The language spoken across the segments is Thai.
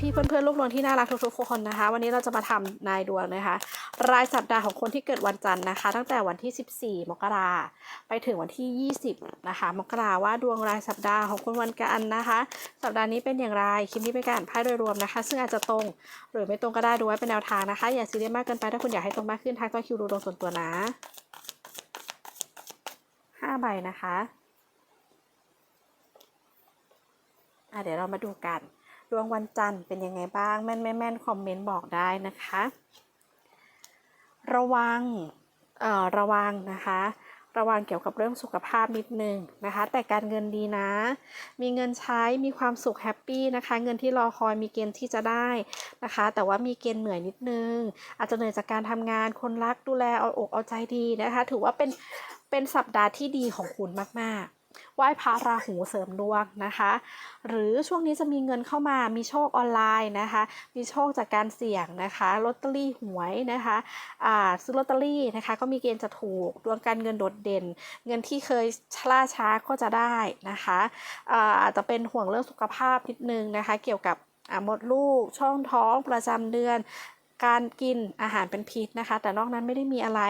พี่ๆเพื่อนๆลูกนวลที่น่ารักทุกๆคนนะคะ วันนี้เราจะมาทำนายดวงนะคะ รายสัปดาห์ของคนที่เกิดวันจันทร์นะคะ ตั้งแต่วันที่ 14 มกราไปถึงวันที่ 20 นะคะ มกราว่าดวงรายสัปดาห์ของคนวันกันนะคะ สัปดาห์นี้เป็นอย่างไรคลิปนี้เป็นการอ่านไพ่โดยรวมนะคะ ซึ่งอาจจะตรงหรือไม่ตรงก็ได้ดูไว้เป็นแนวทางนะคะ อย่าซีเรียสมากเกินไปถ้าคุณอยากให้ตรงมากขึ้นทักต่องคิวดูดวงส่วนตัวนะห้าใบนะคะอะเดี๋ยวเรามาดูกัน ดวงวันจันทร์เป็นยังไงบ้างแม่นแม่นๆคอมเมนต์บอกได้นะคะ ระวังเอ่อระวังนะคะ ระวังเกี่ยวกับเรื่องสุขภาพนิดนึงนะคะ แต่การเงินดีนะ มีเงินใช้มีความสุขแฮปปี้นะคะ เงินที่รอคอยมีเกณฑ์ที่จะได้นะคะ แต่ว่ามีเกณฑ์เหนื่อยนิดนึง อาจจะเหนื่อยจากการทำงานคนรักดูแลเอาอกเอาใจดีนะคะ ถือว่าเป็นเป็นสัปดาห์ที่ดีของคุณมากๆ ไหว้พระราหูเสริมดวงนะคะ หรือช่วงนี้จะมีเงินเข้ามามีโชคออนไลน์นะคะ มีโชคจากการเสี่ยงนะคะลอตเตอรี่หวยนะคะอ่าซื้อลอตเตอรี่นะคะ ก็มีเกณฑ์จะถูกดวงการเงินโดดเด่น เงินที่เคยชล่าช้าก็จะได้นะคะอ่าอาจจะเป็นห่วงเรื่องสุขภาพนิดนึงนะคะ เกี่ยวกับอ่ามดลูกช่องท้องประจำเดือน การกินอาหารเป็นพิษนะคะ แต่นอกนั้นไม่ได้มีอะไร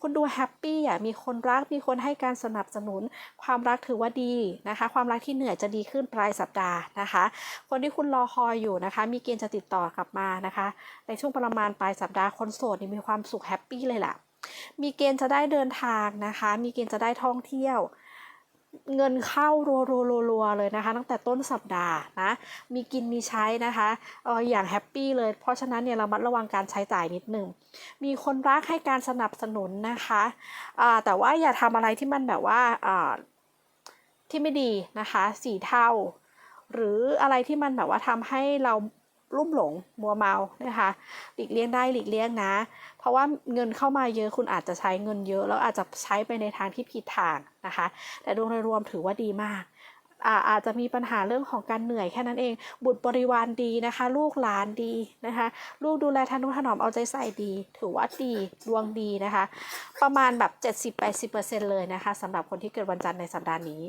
คุณดูแฮปปี้อะมีคนรักมีคนให้การสนับสนุน ความรักถือว่าดีนะคะ ความรักที่เหนื่อยจะดีขึ้นปลายสัปดาห์นะคะ คนที่คุณรอคอยอยู่นะคะ มีเกณฑ์จะติดต่อกลับมานะคะ ในช่วงประมาณปลายสัปดาห์คนโสดนี่มีความสุขแฮปปี้เลยล่ะมีเกณฑ์จะได้เดินทางนะคะ มีเกณฑ์จะได้ท่องเที่ยว เงินเข้ารัวๆๆๆเลยนะคะ ตั้งแต่ต้นสัปดาห์นะมีกินมีใช้นะคะเอออย่างแฮปปี้เลย เพราะฉะนั้นเนี่ยเรามัดระวังการใช้จ่ายนิดหนึ่งมีคนรักให้การสนับสนุนนะคะอ่าแต่ว่าอย่าทำอะไรที่มันแบบว่าอ่าที่ไม่ดีนะคะ สีเทาหรืออะไรที่มันแบบว่าทำให้เรา ลุ่มหลงมัวเมานะคะ หลีกเลี่ยงได้หลีกเลี่ยงนะ เพราะว่าเงินเข้ามาเยอะคุณอาจจะใช้เงินเยอะ แล้วอาจจะใช้ไปในทางที่ผิดทางนะคะ แต่ดวงโดยรวมถือว่าดีมากอาอาจจะมีปัญหาเรื่องของการเหนื่อยแค่นั้นเอง บุตรบริวารดีนะคะ ลูกหลานดีนะคะ ลูกดูแลทนุถนอมเอาใจใส่ดี ถือว่าดีดวงดีนะคะ ประมาณแบบ 70-80%เลยนะคะสำหรับคนที่เกิดวันจันทร์ในสัปดาห์นี้